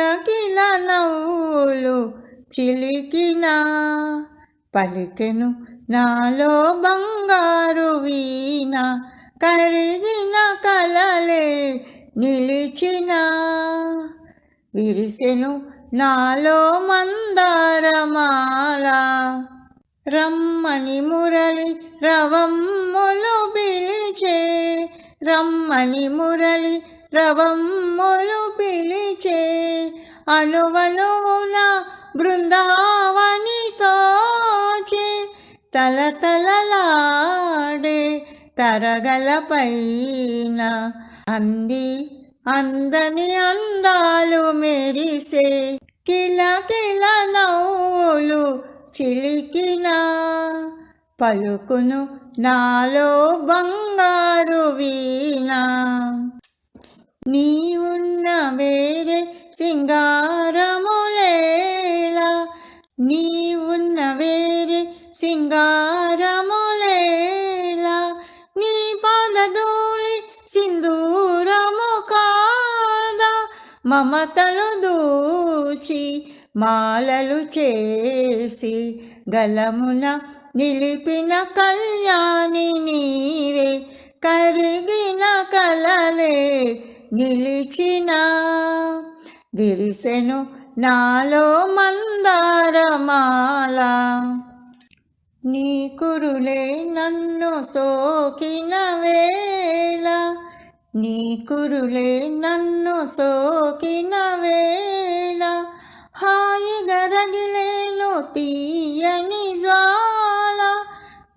కిలకిల నవ్వులు చిలికిన పలికెను నాలో బంగారు వీణ కరిగిన కలలే నిలిచిన. విరిసెను నాలో మందారమాల రమ్మని మురళి రవమ్ములు పిలిచే రమ్మని మురళి రవమ్ములు అనువనువున బృందావనితోచి తలతలలాడే తరగల పైన అంది. అందని అందాలు మెరిసే కిల కిల నవ్వులు చిలికిన పలుకును నాలో బంగారు వీణ. నీవు సింగారములేలా నీవున్న వేరే సింగారములేలా నీ పాదధూళి సింధూరము కాదా మమతలు దూచి మాలలు చేసి గలమున నిలిపిన కళ్యాణి నీవే కరిగిన కలలే నిలిచిన. విరిసెను నాలో మందారమాల. నీ కురులే నన్ను సోకిన వేళ. నీ కురులే నన్ను సోకిన వేళ. హాయిగా రగిలేను తీయని జ్వాల.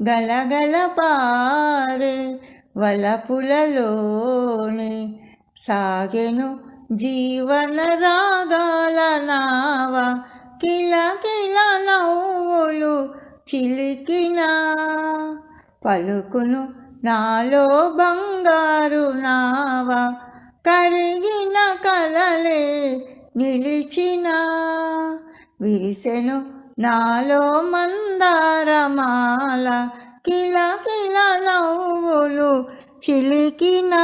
గలగల పారే వలపులలోనే సాగెను జీవన రాగాల నావ కిల కిల నవ్వులు చిలికిన. పలుకును నాలో బంగారు నావ కరిగిన కలలే నిలిచిన. విరిసెను నాలో మందారమాల కిల కిల నవ్వులు చిలికినా.